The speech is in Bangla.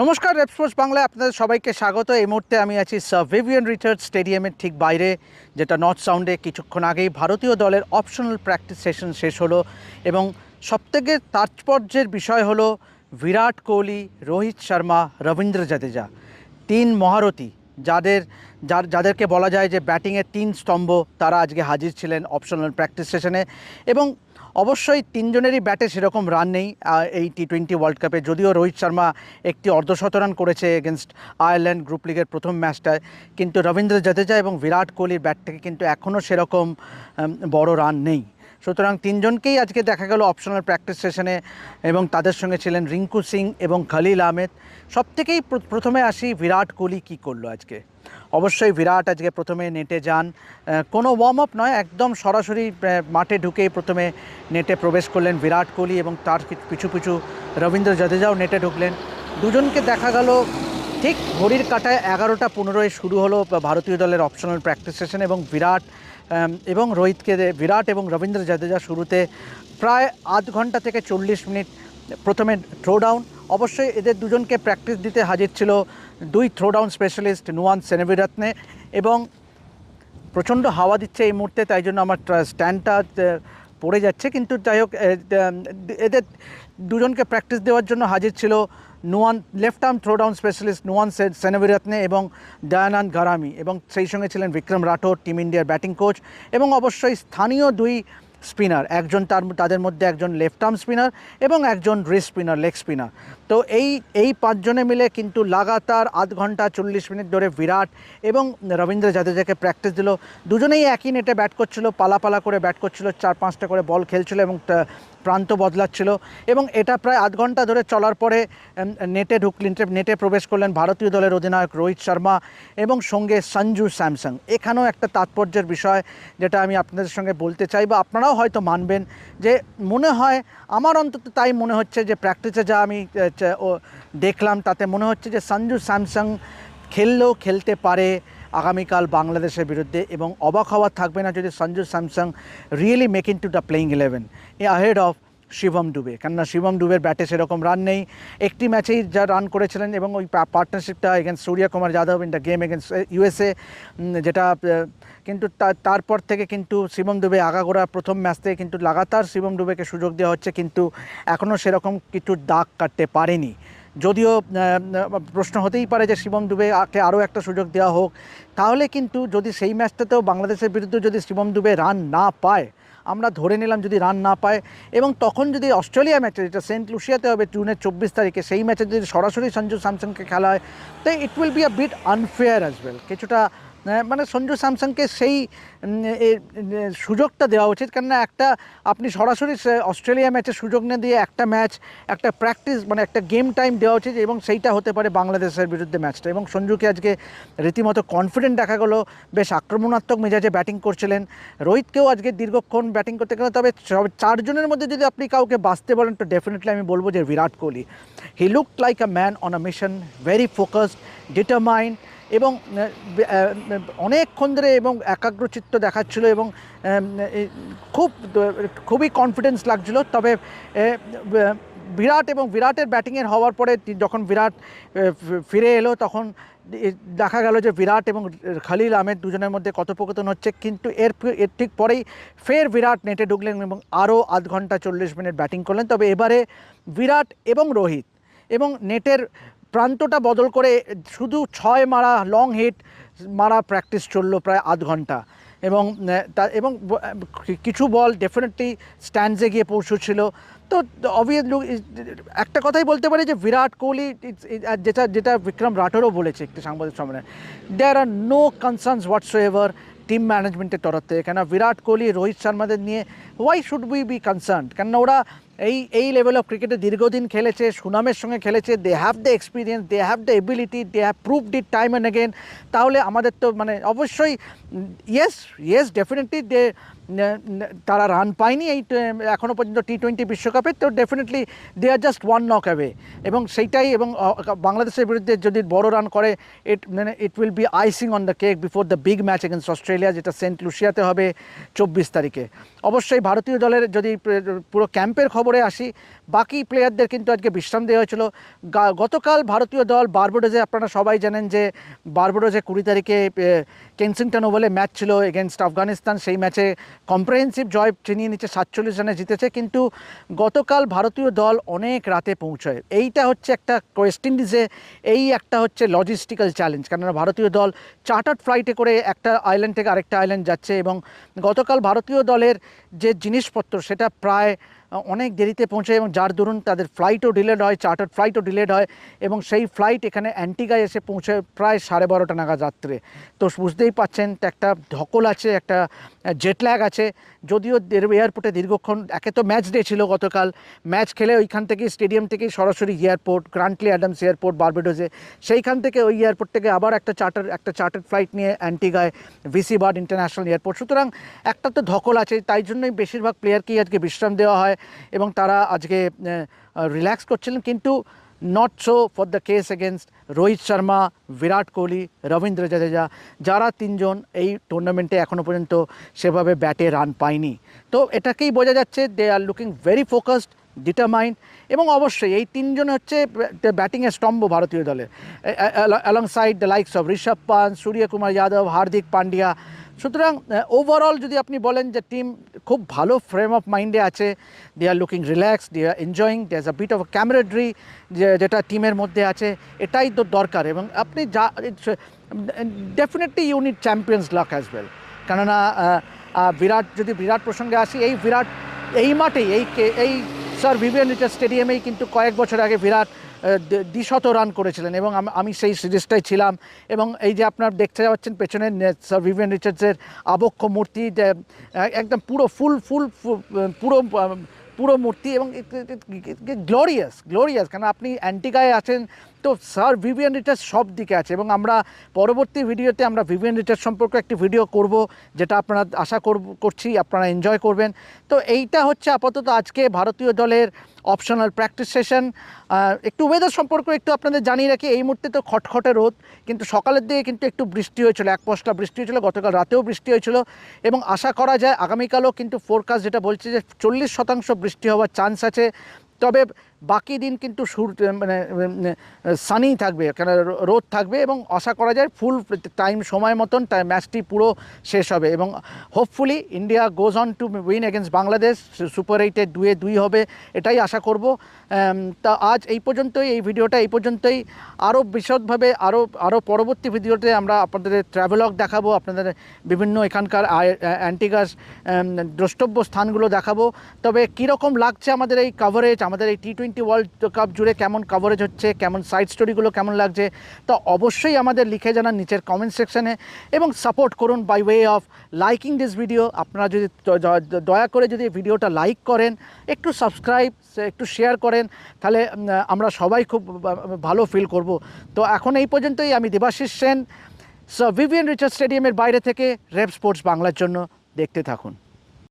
নমস্কার রেপস্পোর্টস বাংলায় আপনাদের সবাইকে স্বাগত। এই মুহূর্তে আমি আছি ভিভিয়ান রিচার্ড স্টেডিয়ামের ঠিক বাইরে, যেটা নর্থ সাউন্ডে কিছুক্ষণ আগেই ভারতীয় দলের অপশনাল প্র্যাকটিস সেশন শেষ হলো এবং সবথেকে তাৎপর্যের বিষয় হলো বিরাট কোহলি, রোহিত শর্মা, রবীন্দ্র জাদেজা। তিন মহারথী, যাদের, যার, যাদেরকে বলা যায় যে ব্যাটিংয়ের তিন স্তম্ভ, তারা আজকে হাজির ছিলেন অপশনাল প্র্যাকটিস সেশনে এবং অবশ্যই তিনজনেরই ব্যাটে সেরকম রান নেই এই টি টোয়েন্টি ওয়ার্ল্ড কাপে যদিও রোহিত শর্মা একটি অর্ধশত রান করেছে এগেনস্ট আয়ারল্যান্ড গ্রুপ লিগের প্রথম ম্যাচটায় কিন্তু রবীন্দ্র জাদেজা এবং বিরাট কোহলির ব্যাট থেকে কিন্তু এখনও সেরকম বড় রান নেই। সুতরাং তিনজনকেই আজকে দেখা গেল অপশনাল প্র্যাকটিস সেশনে এবং তাদের সঙ্গে ছিলেন রিঙ্কু সিং এবং খালিল আহমেদ। সব থেকেই প্রথমে আসি বিরাট কোহলি কী করল আজকে? অবশ্যই বিরাট আজকে প্রথমে নেটে যান। কোনো ওয়ার্ম আপ নয়, একদম সরাসরি মাঠে ঢুকেই প্রথমে নেটে প্রবেশ করলেন বিরাট কোহলি এবং তার পিছু পিছু রবীন্দ্র জাদেজাও নেটে ঢুকলেন। দুজনকে দেখা গেল ঠিক ঘড়ির কাটায় এগারোটা পনেরোয় শুরু হলো ভারতীয় দলের অপশনাল প্র্যাকটিস সেশন এবং বিরাট এবং রোহিতকে বিরাট এবং রবীন্দ্র জাদেজা শুরুতে প্রায় আধ ঘণ্টা থেকে চল্লিশ মিনিট প্রথমে থ্রো ডাউন অবশ্যই এদের দুজনকে প্র্যাকটিস দিতে হাজির ছিল দুই throw down specialist Nuwan Seneviratne এবং প্রচণ্ড হাওয়া দিচ্ছে এই মুহূর্তে, তাই জন্য আমার স্ট্যান্ডটা পড়ে যাচ্ছে, কিন্তু যাই হোক এদের দুজনকে প্র্যাকটিস দেওয়ার জন্য হাজির ছিল নোয়ান left arm throw down specialist Nuwan Seneviratne এবং দয়ানন্দ গারামি এবং সেই সঙ্গে ছিলেন বিক্রম রাঠোর টিম ইন্ডিয়ার ব্যাটিং কোচ এবং অবশ্যই স্থানীয় দুই স্পিনার, একজন তার, তাদের মধ্যে একজন লেফট আর্ম স্পিনার এবং একজন রিস্ট স্পিনার লেগ স্পিনার তো এই এই পাঁচজনে মিলে কিন্তু লাগাতার আধ ঘণ্টা চল্লিশ মিনিট ধরে বিরাট এবং রবীন্দ্র জাদেজাকে প্র্যাকটিস দিল। দুজনেই একই নেটে ব্যাট করছিল, পালা পালা করে ব্যাট করছিল, চার পাঁচটা করে বল খেলছিল এবং প্রান্ত বদলাচ্ছিল এবং এটা প্রায় আধ ঘণ্টা ধরে চলার পরে নেটে ঢুকলেন নেটে প্রবেশ করলেন ভারতীয় দলের অধিনায়ক রোহিত শর্মা এবং সঙ্গে সঞ্জু স্যামসং। এখানেও একটা তাৎপর্যের বিষয় যেটা আমি আপনাদের সঙ্গে বলতে চাই বা আপনারাও হয়তো মানবেন যে মনে হয়, আমার অন্তত তাই মনে হচ্ছে যে প্র্যাকটিসে যা আমি দেখলাম তাতে মনে হচ্ছে যে সঞ্জু স্যামসং খেললেও খেলতে পারে আগামীকাল বাংলাদেশের বিরুদ্ধে এবং অবাক হওয়ার থাকবে না যদি Sanju Samson really make in to the playing eleven a ahead of Shivam Dube কেননা শিবম ডুবের ব্যাটে সেরকম রান নেই। একটি ম্যাচেই যা রান করেছিলেন এবং ওই পার্টনারশিপটা against Suryakumar Yadav in the game against USA যেটা কিন্তু তারপর থেকে কিন্তু শিবম ডুবে আগাগোড়া প্রথম ম্যাচ থেকে কিন্তু লাগাতার শিবম ডুবেকে সুযোগ দেওয়া হচ্ছে, কিন্তু এখনও সেরকম কিছু দাগ কাটতে পারেনি। যদিও প্রশ্ন হতেই পারে যে শিবম দুবেকে আরও একটা সুযোগ দেওয়া হোক। তাহলে কিন্তু যদি সেই ম্যাচটাতেও বাংলাদেশের বিরুদ্ধে যদি শিবম দুবে রান না পায়, আমরা ধরে নিলাম যদি রান না পায়, এবং তখন যদি অস্ট্রেলিয়া ম্যাচে, যেটা সেন্ট লুসিয়াতে হবে জুনের চব্বিশ তারিখে, সেই ম্যাচে যদি সরাসরি সঞ্জু স্যামসংকে খেলা হয়, তো it will be a bit unfair as well কিছুটা মানে সঞ্জু স্যামসংকে সেই সুযোগটা দেওয়া উচিত। কেননা একটা, আপনি সরাসরি অস্ট্রেলিয়া ম্যাচে সুযোগ না দিয়ে একটা ম্যাচ, একটা প্র্যাকটিস মানে একটা গেম টাইম দেওয়া উচিত এবং সেইটা হতে পারে বাংলাদেশের বিরুদ্ধে ম্যাচটা। এবং সঞ্জুকে আজকে রীতিমতো কনফিডেন্ট দেখা গেলো, বেশ আক্রমণাত্মক মেজাজে ব্যাটিং করছিলেন। রোহিতকেও আজকে দীর্ঘক্ষণ ব্যাটিং করতে গেলে। তবে চারজনের মধ্যে যদি আপনি কাউকে বাঁচতে বলেন, তো ডেফিনেটলি আমি বলব যে Virat Kohli. He look like a man on a mission very focused determined এবং অনেকক্ষণ ধরে এবং একাগ্রচিত্ত দেখাচ্ছিল এবং খুব খুবই কনফিডেন্স লাগছিল। তবে বিরাট এবং বিরাটের ব্যাটিংয়ের হওয়ার পরে যখন বিরাট ফিরে এলো, তখন দেখা গেল যে বিরাট এবং খালিল আহমেদ দুজনের মধ্যে কথোপকথন হচ্ছে। কিন্তু এর এর ঠিক পরেই ফের বিরাট নেটে ঢুকলেন এবং আরও আধ ঘণ্টা চল্লিশ মিনিট ব্যাটিং করলেন। তবে এবারে বিরাট এবং রোহিত এবং নেটের প্রান্তটা বদল করে শুধু ছয় মারা লং হিট মারা প্র্যাকটিস চলল প্রায় আধ ঘণ্টা। এবং তা, এবং কিছু বল ডেফিনেটলি স্ট্যান্ডসে গিয়ে পৌঁছচ্ছিল। তো অবভিয়াসলি একটা কথাই বলতে পারি যে বিরাট কোহলি যেটা যেটা বিক্রম রাঠোরও বলেছে একটি সাংবাদিক সম্মেলনে there are no concerns whatsoever team ম্যানেজমেন্টের তরফ থেকে। কেন বিরাট কোহলি, রোহিত শর্মাদের নিয়ে why should we be concern কেননা, ওরা এই এই লেভেল অফ ক্রিকেটে দীর্ঘদিন খেলেছে, সুনামের সঙ্গে খেলেছে they have the experience they have the ability they have proved it time and again তাহলে আমাদের তো মানে অবশ্যই ইয়েস ইয়েস ডেফিনেটলি দে তারা রান পায়নি এই এখনও পর্যন্ত টি টোয়েন্টি বিশ্বকাপে, তো definitely they are just one knock away এবং সেইটাই, এবং বাংলাদেশের বিরুদ্ধে যদি বড় রান করে ইট মানে it will be icing on the cake before the big match against Australia যেটা সেন্ট লুসিয়াতে হবে চব্বিশ তারিখে। অবশ্যই ভারতীয় দলের যদি পুরো ক্যাম্পের খবরে আসি, বাকি প্লেয়ারদের কিন্তু আজকে বিশ্রাম দেওয়া হয়েছিল। গতকাল ভারতীয় দল বারবোডোজে, আপনারা সবাই জানেন যে বারবোডোজে কুড়ি তারিখে কেনসিংটন ওভালে ম্যাচ ছিল এগেনস্ট আফগানিস্তান সেই ম্যাচে কম্প্রেহেন্সিভ জয় ছিনিয়ে নিচ্ছে সাতচল্লিশ রানে জিতেছে, কিন্তু গতকাল ভারতীয় দল অনেক রাতে পৌঁছয়। এইটা হচ্ছে একটা ওয়েস্ট ইন্ডিজে, এই একটা হচ্ছে লজিস্টিক্যাল চ্যালেঞ্জ কেননা ভারতীয় দল চার্টার্ড ফ্লাইটে করে একটা আইল্যান্ড থেকে আরেকটা আইল্যান্ড যাচ্ছে এবং গতকাল ভারতীয় দলের যে জিনিসপত্র, সেটা প্রায় অনেক দেরিতে পৌঁছায় এবং যার দরুন তাদের ফ্লাইটও ডিলেড হয় চার্টার ফ্লাইটও ডিলেড হয় এবং সেই ফ্লাইট এখানে অ্যান্টিগায় এসে পৌঁছায় প্রায় সাড়ে বারোটা নাগাদ রাত্রে। তো বুঝতেই পাচ্ছেন একটা ধকল আছে, একটা জেটল্যাগ আছে। যদিও এয়ারপোর্টে দীর্ঘক্ষণ, একে তো ম্যাচ ডে ছিল গতকাল। ম্যাচ খেলে ওইখান থেকে স্টেডিয়াম থেকেই সরাসরি এয়ারপোর্ট গ্রান্টলি অ্যাডামস এয়ারপোর্ট বারবেডোজে সেইখান থেকে ওই এয়ারপোর্ট থেকে আবার একটা চার্টার একটা চার্টার ফ্লাইট নিয়ে অ্যান্টিগায় V C Bird international airport সুতরাং একটা তো ধকল আছে, তাই জন্যই বেশিরভাগ প্লেয়ারকেই আজকে বিশ্রাম দেওয়া হয়। এবং তারা আজকে রিল্যাক্স করছিলেন, কিন্তু not so for the case against Rohit Sharma, Virat Kohli, Ravindra Jadeja, যারা তিনজন এই টুর্নামেন্টে এখনও পর্যন্ত সেভাবে ব্যাটে রান পায়নি। তো এটাকেই বোঝা যাচ্ছে they are looking very focused determined এবং অবশ্যই এই তিনজন হচ্ছে ব্যাটিংয়ের স্তম্ভ ভারতীয় দলের। Alongside the likes of Rishabh Pant Suryakumar Yadav, Hardik Pandya সুতরাং ওভারঅল যদি আপনি বলেন যে টিম খুব ভালো ফ্রেম অফ মাইন্ডে আছে they are looking relax they are enjoying they as a bit of ক্যামেরাড্রি যেটা টিমের মধ্যে আছে, এটাই তো দরকার। এবং আপনি যা definitely unit champions luck as well কেননা বিরাট, যদি বিরাট প্রসঙ্গে আসি, এই বিরাট, এই মাঠেই, এই এই স্যার ভিভিয়ান স্টেডিয়ামেই কিন্তু কয়েক বছর আগে বিরাট দ্বিশত রান করেছিলেন এবং আমি সেই সিরিজটাই ছিলাম এবং এই যে আপনার দেখতে যাচ্ছেন পেছনে স্যার ভিভিয়ান রিচার্ডসের আবক্ষ মূর্তি একদম পুরো ফুল ফুল পুরো পুরো মূর্তি এবং গ্লোরিয়াস গ্লোরিয়াস কেন আপনি অ্যান্টিকায় আছেন তো স্যার ভিভিয়ান রিচার্জ সব দিকে আছে এবং আমরা পরবর্তী ভিডিওতে আমরা ভিভিয়ান রিচার্জ সম্পর্কে একটি ভিডিও করব, যেটা আপনারা আশা করব, করছি আপনারা এনজয় করবেন। তো এইটা হচ্ছে আপাতত আজকে ভারতীয় দলের অপশনাল প্র্যাকটিস সেশন একটু ওয়েদার সম্পর্কে একটু আপনাদের জানিয়ে রাখি, এই মুহূর্তে তো খটখটে রোদ, কিন্তু সকালের দিকে কিন্তু একটু বৃষ্টি হয়েছিল, এক পশলা বৃষ্টি হয়েছিল, গতকাল রাতেও বৃষ্টি হয়েছিল এবং আশা করা যায় আগামীকালও কিন্তু ফোরকাস্ট যেটা বলছে যে চল্লিশ শতাংশ বৃষ্টি হওয়ার চান্স আছে। তবে বাকি দিন কিন্তু সুর মানে সানি থাকবে, কেন রোদ থাকবে এবং আশা করা যায় ফুল টাইম, সময় মতন ম্যাচটি পুরো শেষ হবে এবং hopefully India goes on to win against Bangladesh super এইটে দুয়ে দুই হবে, এটাই আশা করব। তা আজ এই পর্যন্তই, এই ভিডিওটা এই পর্যন্তই। আরও বিশদভাবে, আরও আরও পরবর্তী ভিডিওতে আমরা আপনাদের ট্রাভেলগ দেখাবো, আপনাদের বিভিন্ন এখানকার অ্যান্টিগাস দ্রষ্টব্য স্থানগুলো দেখাবো। তবে কীরকম লাগছে আমাদের এই কাভারেজ আমাদের এই টি টোয়েন্টি ওয়ার্ল্ড কাপ জুড়ে কেমন কভারেজ হচ্ছে, কেমন সাইড স্টোরিগুলো কেমন লাগছে, তা অবশ্যই আমাদের লিখে জানান নিচের কমেন্ট সেকশানে এবং সাপোর্ট করুন by way of liking this video আপনারা যদি দয়া করে যদি ভিডিওটা লাইক করেন, একটু সাবস্ক্রাইব একটু শেয়ার করেন, তাহলে আমরা সবাই খুব ভালো ফিল করব। তো এখন এই পর্যন্তই, আমি দেবাশিস সেন ভিভিয়ান রিচার্ড স্টেডিয়ামের বাইরে থেকে রেপ স্পোর্টস বাংলার জন্য। দেখতে থাকুন।